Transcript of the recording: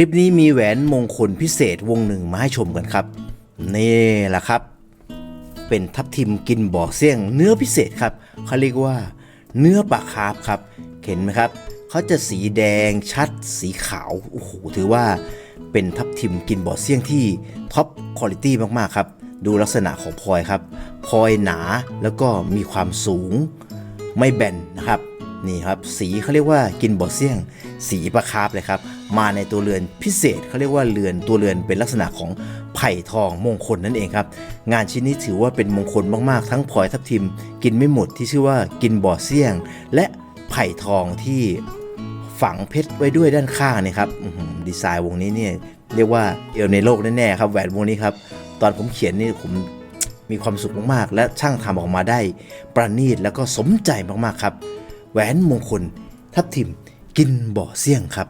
ลิปนี้มีแหวนมงคลพิเศษวงหนึ่งมาให้ชมกันครับ นี่แหละครับ เป็นทับทิมกินบ่อเสี่ยงเนื้อพิเศษครับเขาเรียกว่า เนื้อปลาคาร์ฟครับ เห็นไหมครับเขาจะสีแดงชัดสีขาวโอ้โหถือว่าเป็นทับทิมกินบ่อเสี่ยงที่ท็อปคุณภาพมากๆครับ ดูลักษณะของพลอยครับพลอยหนาแล้วก็มีความสูงไม่แบนนะครับ นี่ครับสีเขาเรียกว่ากินบ่อเสี่ยง สีปลาคาร์ฟเลยครับ มาในตัวเรือนพิเศษเขาเรียกว่าเรือนตัวเรือนเป็นลักษณะของไผ่ทองมงคลนั่นเองครับ งานชิ้นนี้ถือว่าเป็นมงคลมากๆ ทั้งพลอยทับทิม กินไม่หมดที่ชื่อว่ากินบ่อเสี่ยง และไผ่ทองที่ฝังเพชรไว้ด้วยด้านข้างนี่ครับดีไซน์วงนี้เนี่ยเรียกว่าเดียวในโลกแน่ๆครับแหวนวงนี้ครับตอนผมเขียนนี่ผมมีความสุขมากๆ และช่างทำออกมาได้ ประณีตแล้วก็สมใจมากๆครับ แหวนมงคล ทับทิมกินบ่อเสี่ยงครับ